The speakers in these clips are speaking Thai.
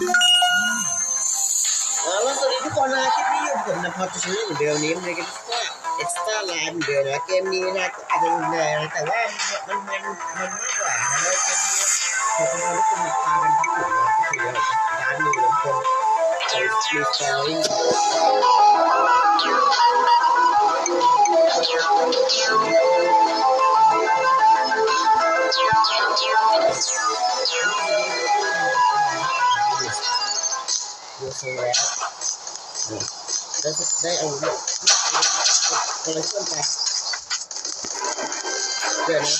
เอาล่ะสวัสดีทุกคนนะคลิปนี้อยู่ผมนะพอจะชนะเหมือนเดิมนี้มันเลยกันว่าเอ็กซ์ตร้าไลน์เหมือนเดิมนะเกมนี้นะก็อาจจะเหนื่อยนะแต่ว่ามันมันมันมากกว่านะแล้วเกมนี้ผมจะทำให้คุณพากันพักผ่อนะก็คือว่าร้านมีทุกคนมีสตอรี่ ได้เอาคอลเลคชั่นไปเดี๋ยวนะ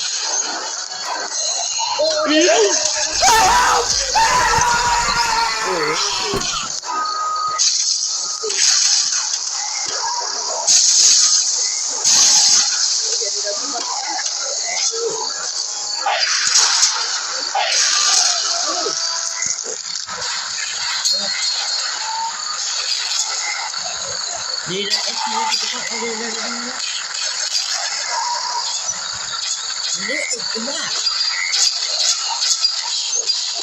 โอ้ย อันนี้ไอ้ตัวบ้า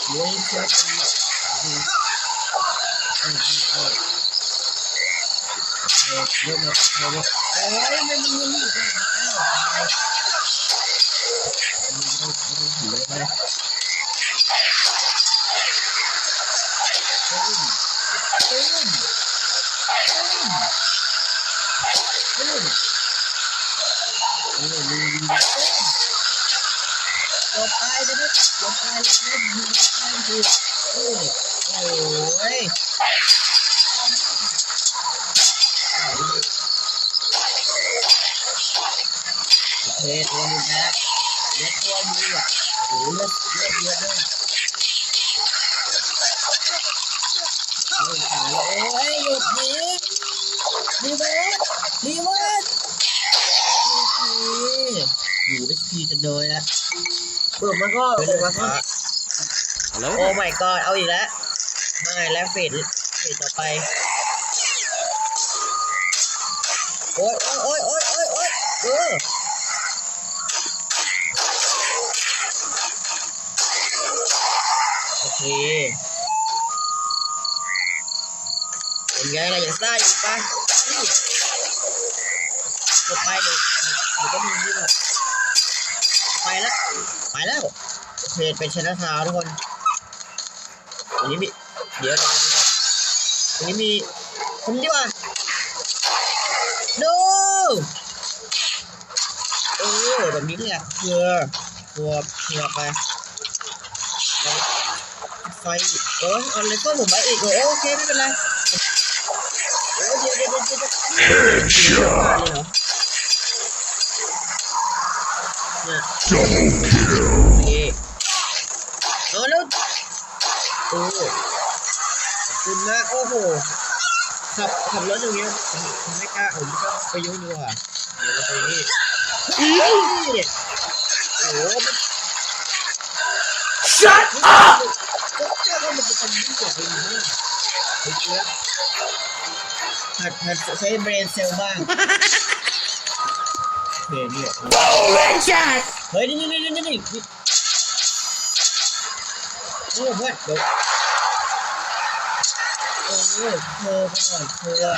เว้ยเชื่อ กันเนี่ยอืมอืมอืมอืมเออเริ่มแล้วเริ่มแล้วโอ้ยมันมันมันนี่อ้าวตายมันไม่ไม่ถือเลยนะตุ้มตุ้มตุ้มอืมอืมอืมหลบไปเลยนะหลบไปเลยนะยิงไปดูโอ้ยโอ้ยโอเคตัวนี้นะเล็กตัวมืออะโอ้เลือดเลือดเยอะด้วยโอ้ยขาโอ้ยหยุดหนีดีเวิร์ดดีเวิร์ดโอเคอยู่เอสพีจะโดยแล้ว เปิดมันก็เปิดมันก็ฮัลโหลโอ้ my god เอาอีกแล้วไม่แล้วเฟดเฟดต่อไปโอ้ยโอ้ยโอ้ยโอ้ยโอ้ยโอ้ยเออโอเคเป็นไงล่ะยังซ่าอยู่ปะนี่กดไปเลยเดี๋ยวก็มีนี่แหละไปแล้ว ไปแล้วโอเคเป็นชนะทาวทุกคนอันนี้มีเดี๋ยวอันนี้มีคุณดีกว่า no เออแบบนี้แหละเพื่อเพื่อเพื่อไปไฟโอ้ยเอาเลยก็ผมไปอีกโอ้โอเคไม่เป็นไรโอ้เดี๋ยวเดี๋ยวเดี๋ยวเดี๋ยว เดี๋ยวมาเลยเหรอเนี่ยโอเคเอาแล้วโอ้ขอบคุณมากโอ้โห ขับขับรถอย่างเงี้ยผมไม่กล้าผมก็ไปยุ่งดีกว่าเดี๋ยวเราไปนี่ยโอ้โหมัน Shut ก็เชื่อามันจะทำยิ่งกว่าไปนี้ไอ้เจี๊ยบหัดหัดใช้เบรนเซลบ้างโอเคเนี่ย Headshot! เฮ้ยนี่นี่นี่นี่นี่นี่โอ้เพื่อนเดี๋ยวโอ้เธอก่อนเธอ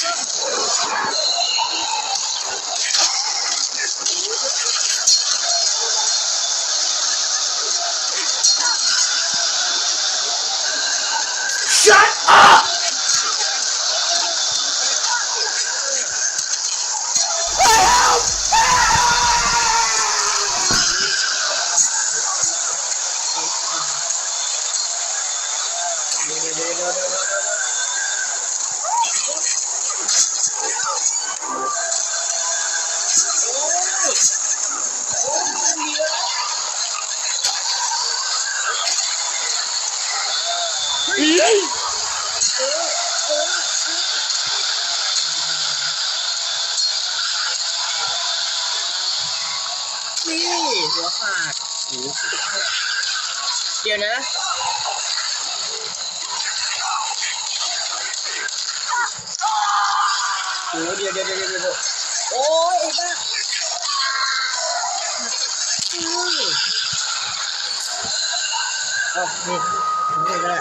Shut นี่หัวขาดเดี๋ยวนะ โอ้เดี๋ยวเดี๋ยวเดี๋ยวเดี๋ยวเดี๋ยวโอ้ยไอ้บ้าอุ้ยเอานี่นี่ก็ได้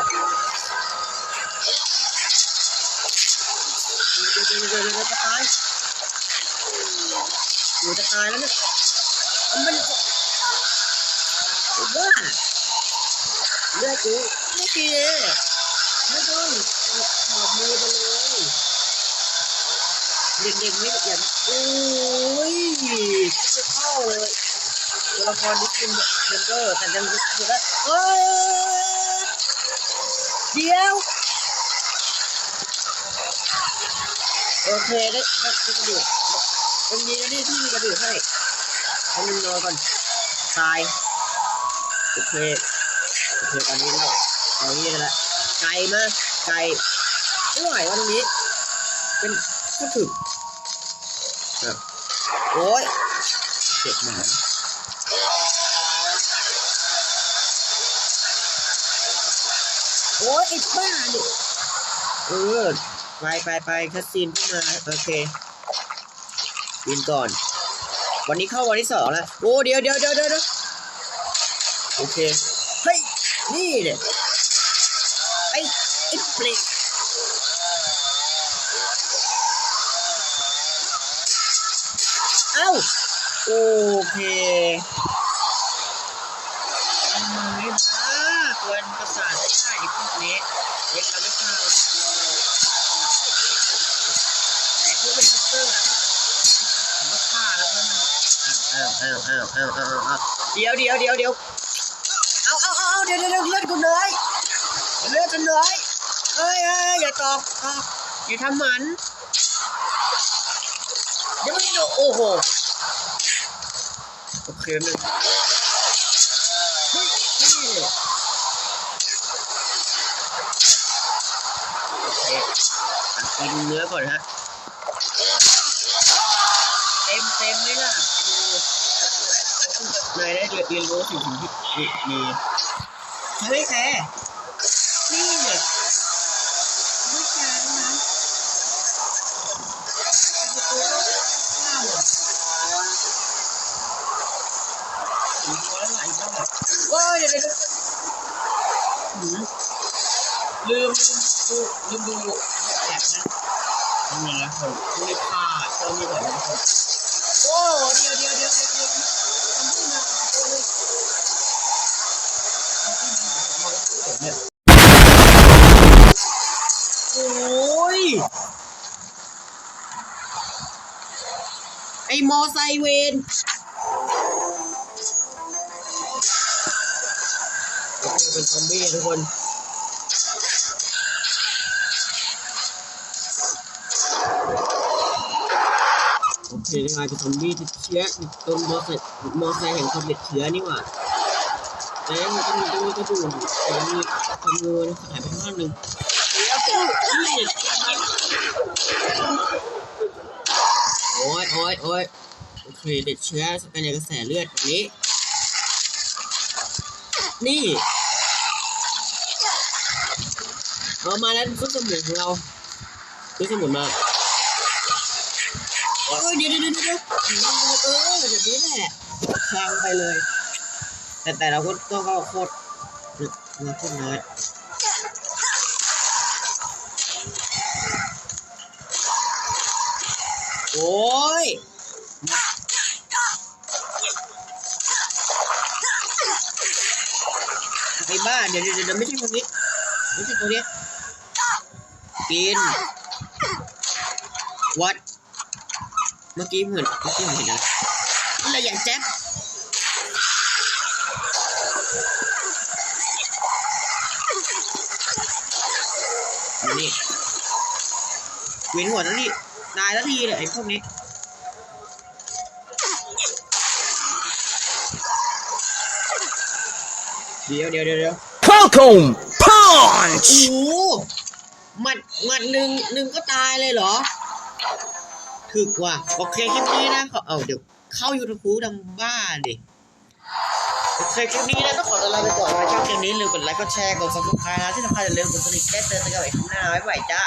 เดี๋ยวเดี๋ยวเดี๋ยวเดี๋ยวเดี๋ยวจะตายอยู่จะตายแล้วเนี่ยเอามันไอ้บ้าเลือดกูไม่ดีไม่ต้องหอบมือไปเลย เด็กๆไม่อย่าโอ้ยจะเข้าเลยตัวละครนี้เป็นเมมเบอร์แต่ยังจะได้เอ้ยเดี๋ยวโอเคได้ได้กระดูกตรงนี้นะนี่ที่มีกระดูกให้ให้มันนอนก่อนตายโอเคโอเคตอนนี้เราเอาอย่างนี้เลยละไก่มาไก่ไม่ไหววันนี้ เป็นพูดถึง โอ้ยเจ็บหมาโอ้ยไอ้บ้าดิเออไปไปไปคัสซีนขึ้นมาโอเคยินก่อน วันนี้เข้าวันที่สองแล้วโอ้เดี๋ยวเดี๋ยวเดี๋ยวเดี๋ยวเดี๋ยวโอเคเฮ้ยนี่เนี่ยไอ้ไอ้เปรต โอเคทำไมมาควรประสานไม่ได้ไอ้พวกนี้เด็กเราไม่ฆ่าเราแต่พวกเป็นเตอร์อะผมว่าฆ่าแล้วมันเอ้าวอ้าวอ้าวอ้าวอ้าวอ้าเดี๋ยวเดี๋ยวเดี๋ยวเดี๋ยวเอาเอาเอาเอาเดี๋ยวเดี๋ยวเดี๋ยเลือดกูน้อยเลือดกูน้อยเอ้ยเอ้ยอย่าตอกอย่าทำมันเดี๋ยวมันดนโอ้โห โอเคหนึ่งเฮ้ยนี่โอเคอะกินเนื้อก่อนฮะ เต็มเต็มเลยล่ะดูนายได้เรียนรู้สิ่งที่ดีดีเฮ้ยแกนี่เนี่ยไม่จานนะตัวข้าวอะ ถึงตัวแล้วไหลบ้างแบบว้ายเดี๋ยวเดี๋ยวเดี๋ยวหืม ลืมลืมดูลืมดูแอบนะนี่นะผมไม่ได้พลาดเจ้านี่ก่อนนะครับโอ้เดียวเดียวเดียวเดียวเดียวทำขึ้นมมาเอาขึ้นเนี่ยโอ้ยไอมอไซเวน อเคเป็นซอมบี้ทุกคนโอเคนี่มาเป็นซอมบี้ที่เชื้อตรงมอไซมอไซแห่งความเด็ดเชื้อนี่หว่าแต่มันก็มีตรงนี้ก็ดูแต่มีความรู้นขายไปข้างหนึ่งโอ้ยโอ้ยโอ้ยโอเคเด็ดเชื้อเป็นกระแสเลือดแบบนี้ นี่ เอามาแล้วซุปสมุนของเราซุปสมุนมาโอ้ยเดี๋ยวเดี๋ยวเดี๋ยวเดี๋ยวเออแบบนี้แหละช่างไปเลย แต่แต่เราก็ต้องเข้าโคตรเราโคตรน้อยโอ้ยไอ้บ้าเดี๋ยวเดี๋ยวเดี๋ยวไม่ใช่คนนี้ ไม่ใช่ตัวเนี้ยกิน วัด เมื่อกี้เหมือนเมื่อกี้เหมือนเห็นอะไรอะไรอย่างแจ๊บมานี่เวียนหัวแล้วนี่ตายแล้วทีเลยไอ้พวกนี้เดี๋ยวเดี๋ยวเดี๋ยวเดี๋ยว Falcon โอ้ Punch! โหหมัดหมัดหนึ่งหนึ่งก็ตายเลยเหรอ ถึกว่ะ โอเคคลิปนี้นะขอเอาเดี๋ยวเข้ายูทูบดังบ้าดิ โอเคคลิปนี้นะต้องขอตัวลาไปก่อนนะชอบคลิปนี้ลืมกดไลค์กดแชร์กดซับสไครต์นะที่สำคัญอย่าลืมกดกระดิ่งแจ้งเตอนเตือนกันไว้ข้างหน้าไว้ไหวจ้า